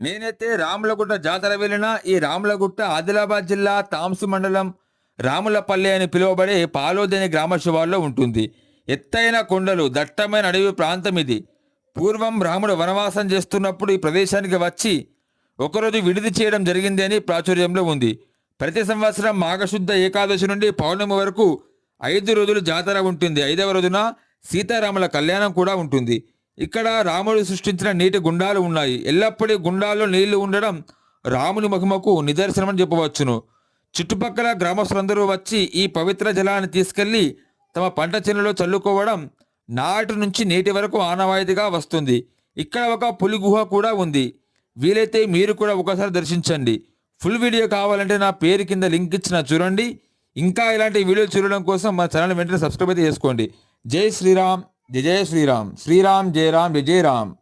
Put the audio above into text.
నేనైతే రాములగుట్ట జాతర వెళ్ళిన ఈ రాములగుట్ట ఆదిలాబాద్ జిల్లా తాంసు మండలం రాములపల్లి అని పిలువబడే పాలోదేని గ్రామ శివార్లో ఉంటుంది. ఎత్తైన కొండలు దట్టమైన అడవి ప్రాంతం ఇది. పూర్వం రాముడు వనవాసం చేస్తున్నప్పుడు ఈ ప్రదేశానికి వచ్చి ఒకరోజు విడిది చేయడం జరిగింది అని ప్రాచుర్యంలో ఉంది. ప్రతి సంవత్సరం మాఘశుద్ధ ఏకాదశి నుండి పౌర్ణమి వరకు ఐదు రోజులు జాతర ఉంటుంది. ఐదవ రోజున సీతారాముల కళ్యాణం కూడా ఉంటుంది. ఇక్కడ రాముడు సృష్టించిన నీటి గుండాలు ఉన్నాయి. ఎల్లప్పుడూ గుండాల్లో నీళ్ళు ఉండడం రాముని మహిమకు నిదర్శనమని చెప్పవచ్చును. చుట్టుపక్కల గ్రామస్తులందరూ వచ్చి ఈ పవిత్ర జలాన్ని తీసుకెళ్ళి తమ పంట చేనులో చల్లుకోవడం నాటి నుంచి నేటి వరకు ఆనవాయితీగా వస్తుంది. ఇక్కడ ఒక పులి గుహ కూడా ఉంది. వీలైతే మీరు కూడా ఒకసారి దర్శించండి. ఫుల్ వీడియో కావాలంటే నా పేరు కింద లింక్ ఇచ్చిన చూడండి. ఇంకా ఇలాంటి వీడియోలు చూడడం కోసం మా ఛానల్ వెంటనే సబ్స్క్రైబ్ అయితే చేసుకోండి. జై శ్రీరామ్. ஜெய் ஜெய் ஸ்ரீராம். ஸ்ரீராம் ஜெயராம் ஜெய் ஜெயராம்.